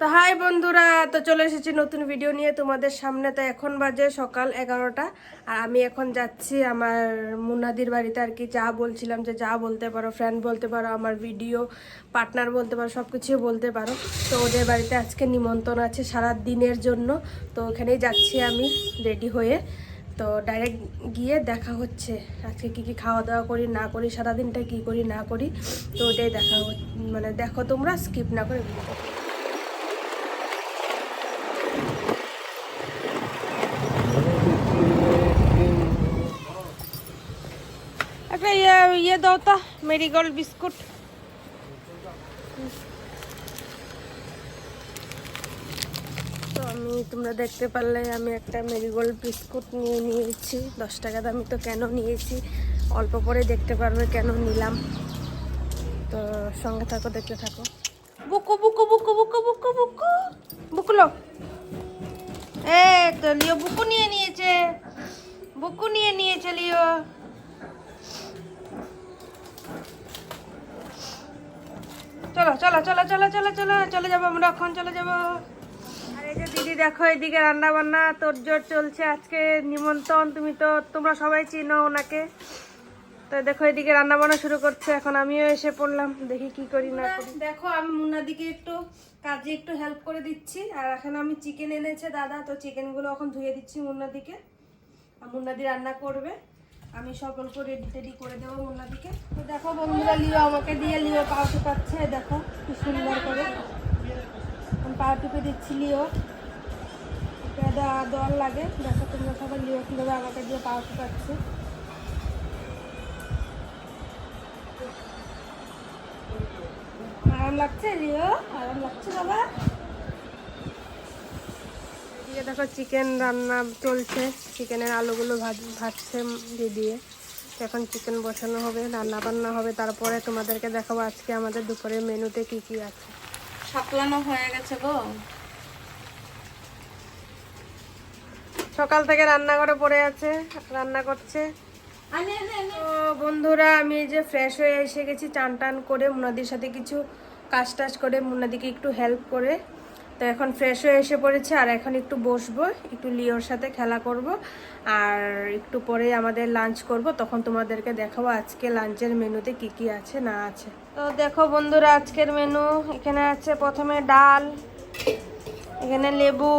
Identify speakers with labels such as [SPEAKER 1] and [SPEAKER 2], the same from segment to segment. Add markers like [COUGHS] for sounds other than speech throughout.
[SPEAKER 1] তো হাই বন্ধুরা, তো চলে এসেছি নতুন ভিডিও নিয়ে তোমাদের সামনে। তো এখন বাজে সকাল এগারোটা, আর আমি এখন যাচ্ছি আমার মুনাদির বাড়িতে আর কি। যা বলছিলাম যে যা বলতে পারো ফ্রেন্ড বলতে পারো, আমার ভিডিও পার্টনার বলতে পারো সব কিছুই বলতে পারো। তো ওদের বাড়িতে আজকে নিমন্ত্রণ আছে সারা দিনের জন্য। তো ওখানেই যাচ্ছি আমি রেডি হয়ে। তো ডাইরেক্ট গিয়ে দেখা হচ্ছে, আজকে কি কি খাওয়া দাওয়া করি, না করি, সারাদিনটা কি করি, না করি। তো ওটাই দেখা মানে দেখো তোমরা স্কিপ না করে ভিডিওটা দাও তা মেরিগোল্ড বিস্কুট। তো আমি তোমরা দেখতে পারলে আমি একটা মেরিগোল্ড বিস্কুট নিয়ে নিয়েছি। দশ টাকা দামি তো কেন নিয়েছি? অল্প পরে দেখতে পারবে কেন নিলাম। তো সঙ্গে থাকো দেখতে থাকো। বুকু বুকু বুকু বুকু বুকু বুকু চলো চলো চলো যাব আমরা এখন চলে যাব। আর এই যে দিদি দেখো এদিকে রান্না বান্না তোর জোর চলছে আজকে নিমন্ত্রণ তুমি তো তোমরা সবাই চিনো ওনাকে। তো দেখো এদিকে রান্না বান্না শুরু করছে এখন আমিও এসে পড়লাম দেখি কি করি না করি। দেখো আমি মুন্নাদিকে একটু কাজে একটু হেল্প করে দিচ্ছি আর এখন আমি চিকেন এনেছে দাদা তো চিকেনগুলো এখন ধুয়ে দিচ্ছি মুন্নাদিকে। আর মুন্নাদি রান্না করবে। আমি অল্প রেডি টেডি করে দেবো মুন্নাদিকে তো দেখো বন্ধুরা, লিও আমাকে দিয়ে লিও পাও টুকাচ্ছে দেখো কি সুন্দর করে। আমি পাও টুকে দিচ্ছি লিও। দল লাগে, দেখো তোমরা সবাই লিও কীভাবে আমাকে দিয়ে পাও টুকাচ্ছে আরাম লাগছে লিও? আরাম লাগছে বাবা? এদিকে দেখো চিকেন রান্না চলছে। চিকেনের আলুগুলো ভাজ ভাজছে দিয়ে এখন চিকেন বসানো হবে রান্না বান্না হবে। তারপরে তোমাদেরকে দেখাবো আজকে আমাদের দুপুরের মেনুতে কি কি আছে।
[SPEAKER 2] সাপলানো হয়ে গেছে গো।
[SPEAKER 1] সকাল থেকে রান্নাঘরে পড়ে আছে রান্না করছে। তো বন্ধুরা আমি এই যে ফ্রেশ হয়ে এসে গেছি চান টান করে মুনাদির সাথে কিছু কাজ টাজ করে মুনাদিকে একটু হেল্প করে। তো এখন ফ্রেশ হয়ে এসে পড়েছে, আর এখন একটু বসবো, একটু লিওর সাথে খেলা করব, আর একটু পরে আমাদের লাঞ্চ করব, তখন তোমাদেরকে দেখাবো আজকে লাঞ্চের মেনুতে কি কি আছে, না আছে। তো দেখো বন্ধুরা, আজকের মেনু এখানে আছে প্রথমে ডাল, এখানে লেবু,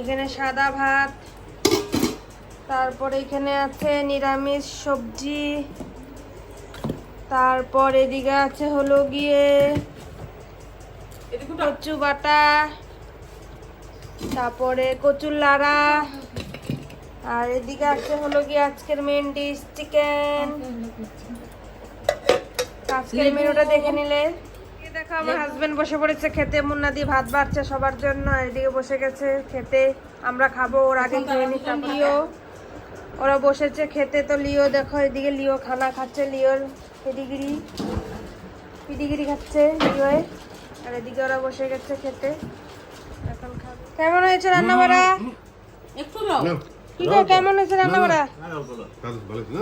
[SPEAKER 1] এখানে সাদা ভাত, তারপর এখানে আছে নিরামিষ সবজি, তারপর এদিকে আছে হলো গিয়ে কচু বাটা তারপরে কচুর লাড়া আর এদিকে আছে হলো কি আজকের মেন ডিশ চিকেন আজকের মেনুটা দেখে নিলে। এই দেখো আমার হাজবেন্ড বসে পড়েছে খেতে মুন্না দিয়ে ভাত বাড়ছে সবার জন্য এদিকে বসে গেছে খেতে। আমরা খাব ওর আগে খেয়ে নি তারপর লিও ওরা বসেছে খেতে তো লিও দেখো এদিকে লিও খানা খাচ্ছে লিওর পেডিগিরি। পিডিগিরি খাচ্ছে লিওয়ে আর এদিকে ওরা বসে গেছে খেতে। এখন খাবে। কেমন হয়েছে রান্না বাড়া
[SPEAKER 2] একটু লও
[SPEAKER 1] কি গো কেমন হয়েছে রান্না বাড়া
[SPEAKER 3] না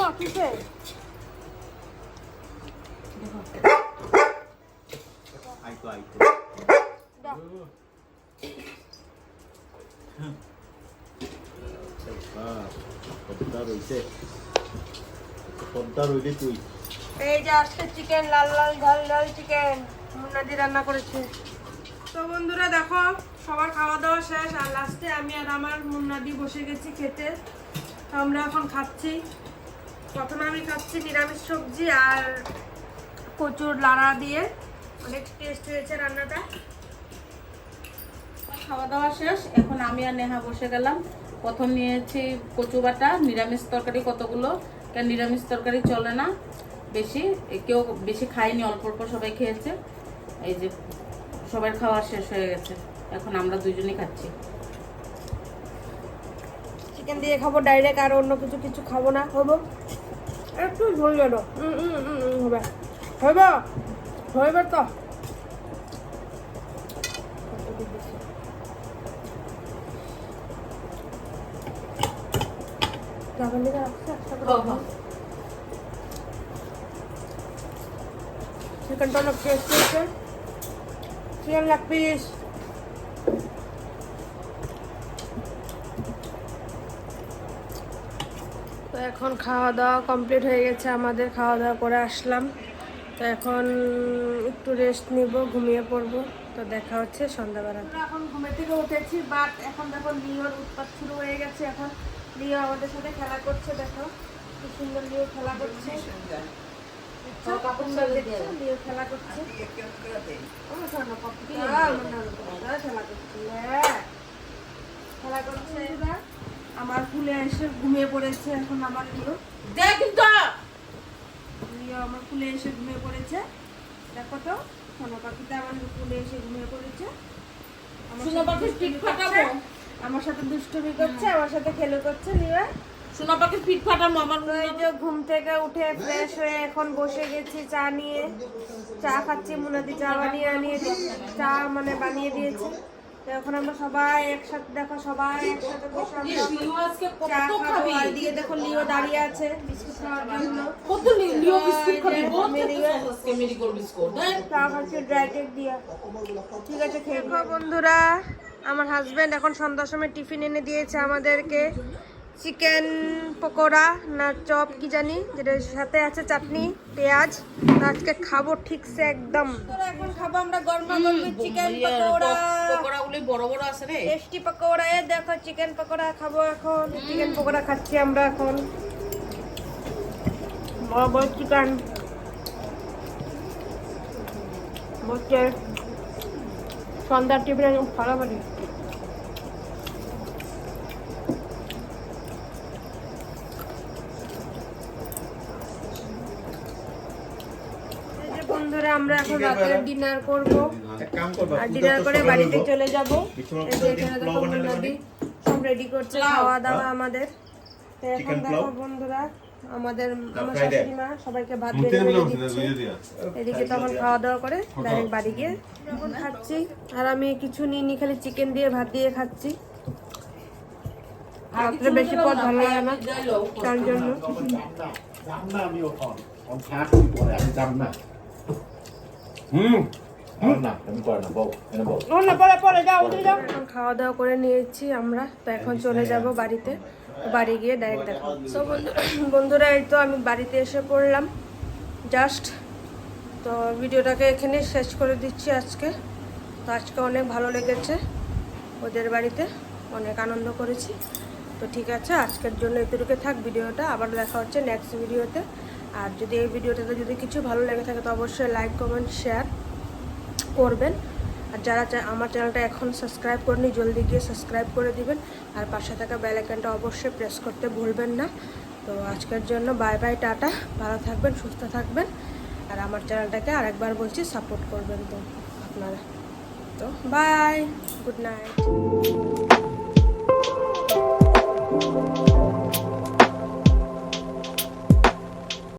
[SPEAKER 3] না
[SPEAKER 1] কিসে?
[SPEAKER 4] পদ্মা রইছে। পদ্মা রইলে তুই।
[SPEAKER 1] এই যে আজকে চিকেন লাল লাল, ঝাল ঝাল চিকেন মুন্নাদি রান্না করেছে। তো বন্ধুরা দেখো, সবার খাওয়া দাওয়া শেষ, আর লাস্টে আমি আর আমার মুন্নাদি বসে গেছি খেতে। আমরা এখন খাচ্ছি। প্রথমে আমি খাচ্ছি নিরামিষ সবজি আর কচুর লাড়া দিয়ে। অনেক টেস্ট হয়েছে রান্নাটা।
[SPEAKER 2] খাওয়া দাওয়া শেষ। এখন আমি আর নেহা বসে গেলাম। প্রথম নিয়েছি কচু বাটা, নিরামিষ তরকারি কতগুলো? নিরামিষ তরকারি চলে না। বেশি কেউ বেশি খায়নি অল্প অল্প সবাই খেয়েছে। এই যে সবার খাওয়া শেষ হয়ে গেছে। এখন আমরা দুজনেই খাচ্ছি।
[SPEAKER 1] চিকেন দিয়ে খাব ডাইরেক্ট আর অন্য কিছু কিছু খাব না। হব? একটু ঝোল হুম, হবে। হবে হবে তো। রাখছে একটা চিকেনটা অনেক টেস্ট হয়েছে চিকেন লেগ পিস তো এখন খাওয়া দাওয়া কমপ্লিট হয়ে গেছে আমাদের খাওয়া দাওয়া করে আসলাম। তো এখন একটু রেস্ট নিব ঘুমিয়ে পড়ব। তো দেখা হচ্ছে সন্ধ্যাবেলা। এখন ঘুমে থেকে উঠেছি বাট এখন দেখো লিওর উৎপাত শুরু হয়ে গেছে। এখন লিও আমাদের সাথে খেলা করছে দেখো। কি সুন্দর লিও খেলা করছে দেখছ? সুন্দর দেখছ? লিও খেলা করছে। আমার খেলা করছে। কুলে এসে ঘুমিয়ে পড়েছে এখন আমার
[SPEAKER 2] দেখ
[SPEAKER 1] আমার কুলে এসে ঘুমিয়ে পড়েছে। দেখো তো সোনা পাখিটা আমার কুলে এসে ঘুমিয়ে পড়েছে। আমার সাথে দুষ্টুমি করছে। আমার সাথে খেলে করছে লিও
[SPEAKER 2] সোনা পাখির পিঠ ফাটামো আমার
[SPEAKER 1] এই যে ঘুম থেকে উঠে ফ্রেশ হয়ে এখন বসে গেছি চা নিয়ে। চা খাচ্ছি মুনাদি চা বানিয়ে আনিয়ে চা মানে বানিয়ে দিয়েছি। তো এখন আমরা সবাই একসাথে দেখো সবাই একসাথে বসে আমরা চা
[SPEAKER 2] কত
[SPEAKER 1] খাব। আর দিকে দেখো লিও দাঁড়িয়ে আছে বিস্কুট খাওয়ার জন্য।
[SPEAKER 2] কত লিও বিস্কুট খাবি? বহুত আজকে মেরিগোল্ড বিস্কুট হ্যাঁ?
[SPEAKER 1] চা খাচ্ছি ড্রাই কেক দিয়ে। ঠিক আছে খেয়ে বন্ধুরা আমার হাজবেন্ড এখন সন্ধ্যার সময় টিফিন এনে দিয়েছে আমাদেরকে। চিকেন পকোড়া না চপ কি জানি যেটার সাথে আছে চাটনি পেঁয়াজ। আজকে খাব ঠিকসে একদম। এখন খাব আমরা গরমা গরমি চিকেন পকোড়া।
[SPEAKER 2] পকোড়া গুলি বড় বড় আছে রে।
[SPEAKER 1] টেস্টি পকোড়া এ দেখো চিকেন পকোড়া খাব এখন। চিকেন পকোড়া খাচ্ছি আমরা এখন। বড় বড় চিকেন। সন্ধ্যার টিফিনে ফাড়াফাড়ি এই যে বন্ধুরা আমরা এখন রাতের ডিনার করব।
[SPEAKER 4] এক কাম করবা
[SPEAKER 1] আর ডিনার করে বাড়িতে চলে যাব।
[SPEAKER 4] বিছানার
[SPEAKER 1] এই যে এখানে দেখো মুন্নাদি? সব রেডি করছে খাওয়া দাওয়া
[SPEAKER 4] হ্যাঁ?
[SPEAKER 1] আমাদের। তো এখন দেখো বন্ধুরা আমাদের আমার শাশুড়ি মা সবাইকে ভাত বেড়ে বেড়ে দিচ্ছে। এদিকে তখন খাওয়া দাওয়া করে ডাইরেক্ট বাড়ি গিয়ে খাচ্ছি। আর আমি কিছু নিয়ে নি খালি চিকেন দিয়ে ভাত দিয়ে খাচ্ছি। রাত্রে বেশি পর ভালো লাগে না তার জন্য।
[SPEAKER 3] হুম।
[SPEAKER 1] খাওয়া দাওয়া করে নিয়েছি আমরা তো এখন চলে যাব বাড়িতে। বাড়ি গিয়ে ডাইরেক্ট দেখো। সো [COUGHS] বন্ধুরা এই তো আমি বাড়িতে এসে পড়লাম। জাস্ট তো ভিডিওটাকে এখানে শেষ করে দিচ্ছি আজকে। তো আজকে অনেক ভালো লেগেছে ওদের বাড়িতে অনেক আনন্দ করেছি। তো ঠিক আছে আজকের জন্য এতটুকু থাক ভিডিওটা আবার দেখা হচ্ছে নেক্সট ভিডিওতে আর যদি এই ভিডিওটাতে যদি কিছু ভালো লেগে থাকে, তো অবশ্যই লাইক কমেন্ট শেয়ার করবেন। আর যারা আমার চ্যানেলটা এখন সাবস্ক্রাইব করেনি, জলদি গিয়ে সাবস্ক্রাইব করে দিবেন। আর পাশে থাকা বেল আইকনটা অবশ্যই প্রেস করতে ভুলবেন না। তো আজকের জন্য বাই বাই টাটা। ভালো থাকবেন, সুস্থ থাকবেন। আর আমার চ্যানেলটাকে আরেকবার বলছি সাপোর্ট করবেন তো আপনারা। তো বাই গুড নাইট